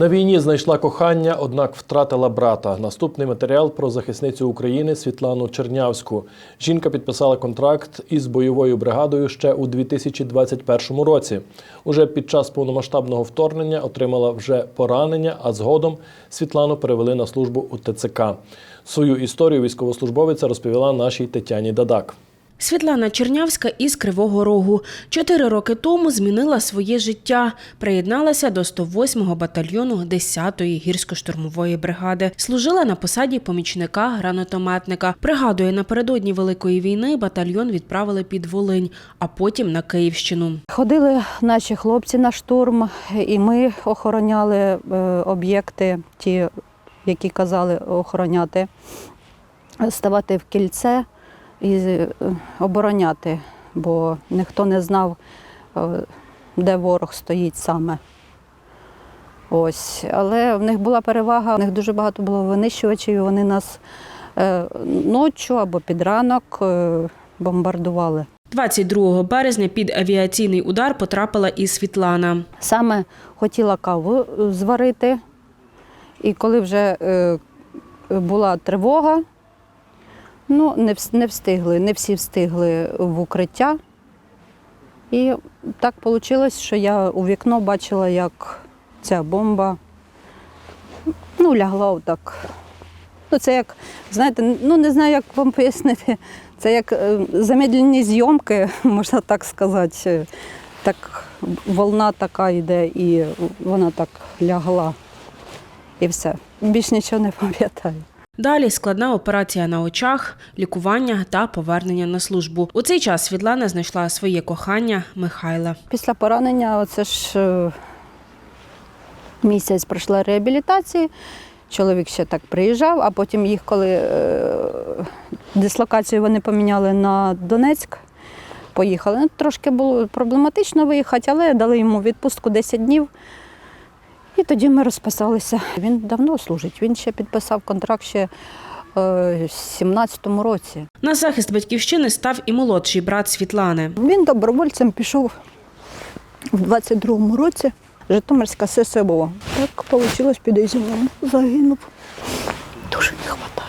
На війні знайшла кохання, однак втратила брата. Наступний матеріал про захисницю України Світлану Чернявську. Жінка підписала контракт із бойовою бригадою ще у 2021 році. Уже під час повномасштабного вторгнення отримала вже поранення, а згодом Світлану перевели на службу у ТЦК. Свою історію військовослужбовиця розповіла нашій Тетяні Дадак. Світлана Чернявська із Кривого Рогу. Чотири роки тому змінила своє життя. Приєдналася до 108-го батальйону 10-ї гірсько-штурмової бригади. Служила на посаді помічника гранатометника. Пригадує, напередодні Великої війни батальйон відправили під Волинь, а потім на Київщину. Ходили наші хлопці на штурм, і ми охороняли е, об'єкти, ті, які казали охороняти, ставати в кільце і е, обороняти, бо ніхто не знав, е, де ворог стоїть саме. Ось. Але в них була перевага, в них дуже багато було винищувачів, і вони нас е, ночі або під ранок е, бомбардували. 22 березня під авіаційний удар потрапила і Світлана. Саме хотіла каву зварити, і коли вже е, була тривога, ну, не, не встигли, не всі встигли в укриття. І так вийшло, що я у вікно бачила, як ця бомба ну, лягла отак. Ну, це як, знаєте, ну не знаю, як вам пояснити. Це як е, замедлені зйомки, можна так сказати. Так волна така йде, і вона так лягла. І все. Більш нічого не пам'ятаю. Далі складна операція на очах, лікування та повернення на службу. У цей час Світлана знайшла своє кохання Михайла. Після поранення, оце ж е, місяць пройшла реабілітації. Чоловік ще так приїжджав, а потім їх, коли е, дислокацію вони поміняли на Донецьк, поїхали. Ну, трошки було проблематично виїхати, але дали йому відпустку 10 днів. І тоді ми розписалися. Він давно служить. Він ще підписав контракт ще е, в 17-му році. На захист батьківщини став і молодший брат Світлани. Він добровольцем пішов в 22-му році. Житомирська ССО. Так вийшло під Ізюмом. Загинув. Дуже не вистачає.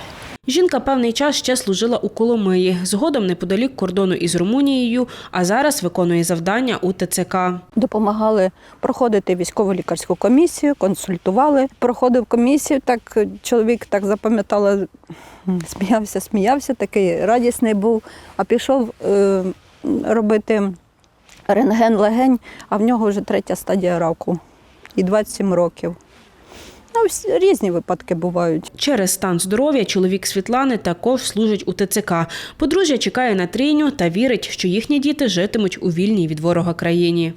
Жінка певний час ще служила у Коломиї, згодом неподалік кордону із Румунією, а зараз виконує завдання у ТЦК. Допомагали проходити військово-лікарську комісію, консультували. Проходив комісію, так чоловік так запам'ятала, сміявся, сміявся, такий радісний був, а пішов е, робити рентген легень, а в нього вже третя стадія раку і 27 років. Ну, різні випадки бувають. Через стан здоров'я чоловік Світлани також служить у ТЦК. Подружжя чекає на триню та вірить, що їхні діти житимуть у вільній від ворога країні.